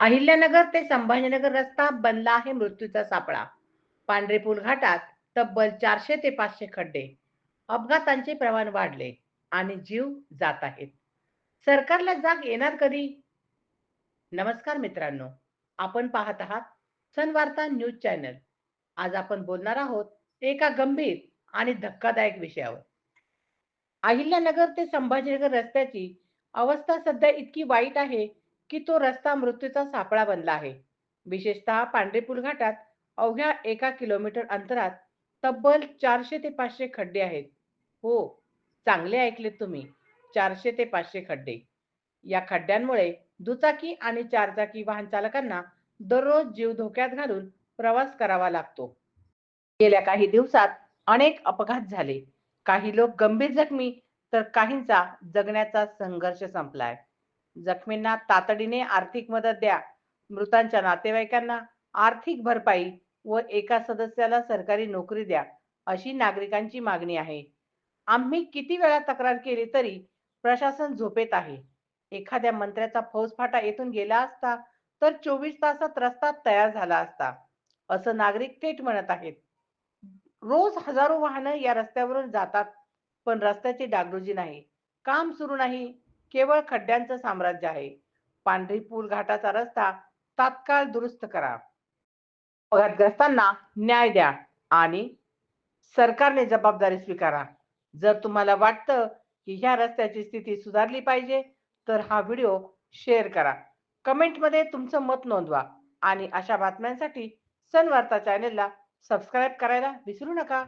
अहिल्यानगर ते संभाजीनगर रस्ता बनला आहे मृत्यूचा सापळा. पांढरे पूल घाटात तब्बल चारशे ते पाचशे खड्डे. अपघातांचे प्रमाण वाढले आणि जीव जात आहेत. सरकारला जाग येणार कधी? नमस्कार मित्रांनो आपण पाहत आहात सनवार्ता न्यूज चॅनल. आज आपण बोलणार आहोत एका गंभीर आणि धक्कादायक विषयावर. अहिल्यानगर ते संभाजीनगर रस्त्याची अवस्था सध्या इतकी वाईट आहे की तो रस्ता मृत्यूचा सापळा बनला आहे. विशेषतः पांढरेपूल घाटात अवघ्या एका किलोमीटर अंतरात तब्बल चारशे ते पाचशे खड्डे आहेत. हो चांगले ऐकलेत तुम्ही. चारशे ते पाचशे खड्डे. या खड्ड्यांमुळे दुचाकी आणि चारचाकी वाहन चालकांना दररोज जीव धोक्यात घालून प्रवास करावा लागतो. गेल्या काही दिवसात अनेक अपघात झाले. काही लोक गंभीर जखमी तर काहींचा जगण्याचा संघर्ष संपलाय. जखमींना तातडीने आर्थिक मदत द्या. मृतांच्या नातेवाईकांना आर्थिक भरपाई व एका सदस्याला सरकारी नोकरी द्या अशी नागरिकांची मागणी आहे. आम्ही किती वेळा तक्रार केली तरी प्रशासन झोपेत आहे. एखाद्या मंत्र्याचा फौजफाटा येथून गेला असता तर चोवीस तासात रस्ता तयार झाला असता असं नागरिक थेट म्हणत आहेत. रोज हजारो वाहनं या रस्त्यावरून जातात पण रस्त्याची डागडुजी नाही. काम सुरू नाही. केवळ खड्ड्यांचं साम्राज्य आहे. पांढरी पूल घाटाचा रस्ता तात्काळ दुरुस्त करा. अपघातग्रस्तांना न्याय द्या आणि सरकारने जबाबदारी स्वीकारा. जर तुम्हाला वाटतं की ह्या रस्त्याची स्थिती सुधारली पाहिजे तर हा व्हिडिओ शेअर करा. कमेंटमध्ये तुमचं मत नोंदवा आणि अशा बातम्यांसाठी सनवार्ता चॅनेलला सबस्क्राईब करायला विसरू नका.